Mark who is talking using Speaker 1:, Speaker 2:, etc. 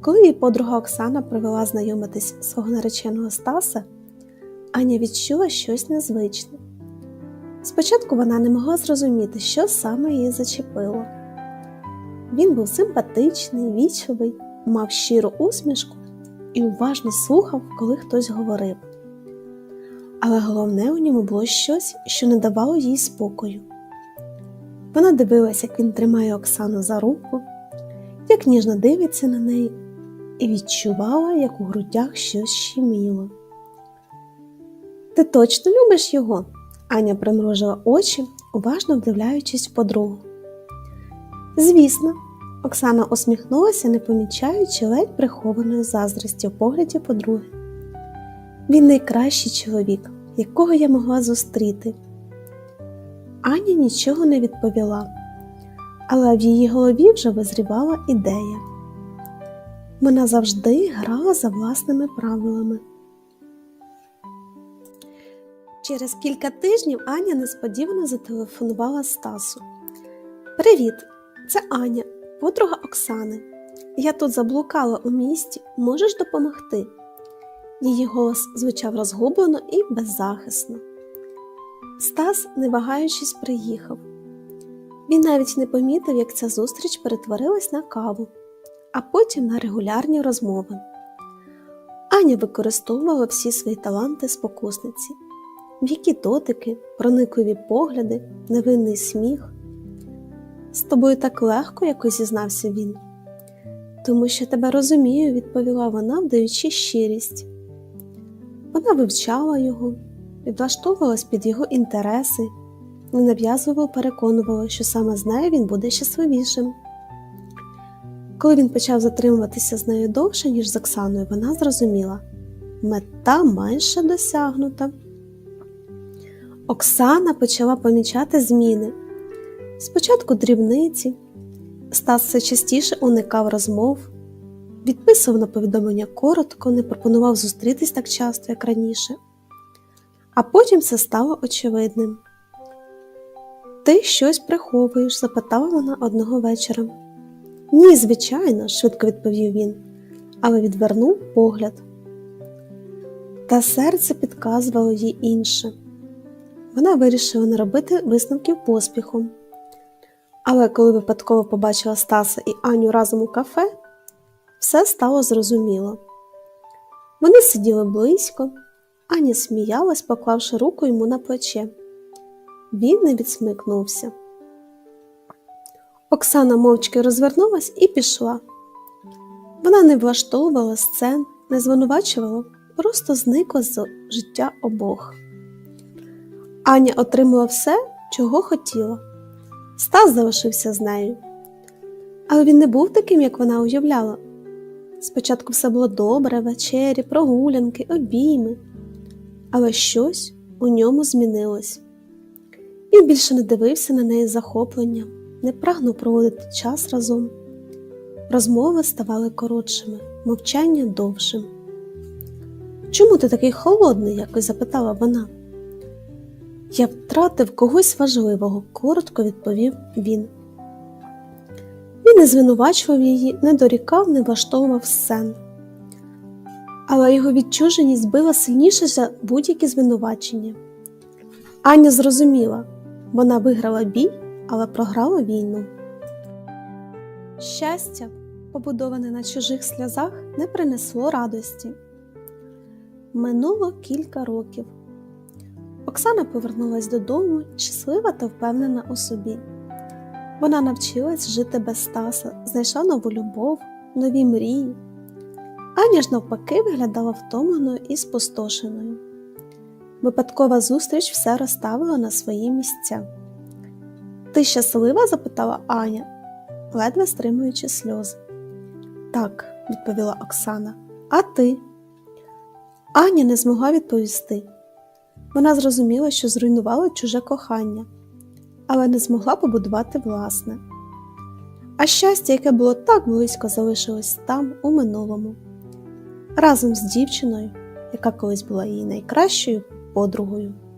Speaker 1: Коли її подруга Оксана привела знайомитись свого нареченого Стаса, Аня відчула щось незвичне. Спочатку вона не могла зрозуміти, що саме її зачепило. Він був симпатичний, вічливий, мав щиру усмішку і уважно слухав, коли хтось говорив. Але головне у ньому було щось, що не давало їй спокою. Вона дивилась, як він тримає Оксану за руку, як ніжно дивиться на неї, і відчувала, як у грудях щось щеміло. Ти точно любиш його? Аня примружила очі, уважно вдивляючись в подругу. Звісно, Оксана усміхнулася, не помічаючи ледь прихованої заздрості в погляді подруги. Він найкращий чоловік, якого я могла зустріти. Аня нічого не відповіла, але в її голові вже визрівала ідея. Вона завжди грала за власними правилами. Через кілька тижнів Аня несподівано зателефонувала Стасу. Привіт, це Аня, подруга Оксани. Я тут заблукала у місті, можеш допомогти? Її голос звучав розгублено і беззахисно. Стас, не вагаючись, приїхав. Він навіть не помітив, як ця зустріч перетворилась на каву, а потім на регулярні розмови. Аня використовувала всі свої таланти спокусниці, м'які дотики, проникливі погляди, невинний сміх. З тобою так легко якось зізнався він. Тому що тебе розумію, відповіла вона, вдаючи щирість. Вона вивчала його, підлаштовувалась під його інтереси, ненав'язливо переконувала, що саме з нею він буде щасливішим. Коли він почав затримуватися з нею довше, ніж з Оксаною, вона зрозуміла мета майже досягнута. Оксана почала помічати зміни. Спочатку дрібниці, Стас все частіше уникав розмов, відписував на повідомлення коротко, не пропонував зустрітись так часто, як раніше. А потім це стало очевидним. Ти щось приховуєш? запитала вона одного вечора. Ні, звичайно, швидко відповів він, але відвернув погляд. Та серце підказувало їй інше. Вона вирішила не робити висновків поспіхом. Але коли випадково побачила Стаса і Аню разом у кафе, все стало зрозуміло. Вони сиділи близько, Аня сміялась, поклавши руку йому на плече. Він не відсмикнувся. Оксана мовчки розвернулась і пішла. Вона не влаштовувала сцен, не звинувачувала, просто зникла з життя обох. Аня отримала все, чого хотіла. Стас залишився з нею. Але він не був таким, як вона уявляла. Спочатку все було добре, вечері, прогулянки, обійми, але щось у ньому змінилось. Він більше не дивився на неї захопленням, не прагнув проводити час разом. Розмови ставали коротшими, мовчання довшим. Чому ти такий холодний? якось запитала вона. Я втратив когось важливого, коротко відповів він. Він не звинувачував її, не дорікав, не влаштовував сцен. Але його відчуженість била сильніше за будь-які звинувачення. Аня зрозуміла, вона виграла бій, але програла війну. Щастя, побудоване на чужих сльозах, не принесло радості. Минуло кілька років. Оксана повернулась додому, щаслива та впевнена у собі. Вона навчилась жити без Стаса, знайшла нову любов, нові мрії. Аня ж навпаки виглядала втомленою і спустошеною. Випадкова зустріч все розставила на свої місця. Ти щаслива? запитала Аня, ледве стримуючи сльози. Так, відповіла Оксана. А ти? Аня не змогла відповісти. Вона зрозуміла, що зруйнувала чуже кохання, але не змогла побудувати власне. А щастя, яке було так близько, залишилось там, у минулому, разом з дівчиною, яка колись була її найкращою подругою.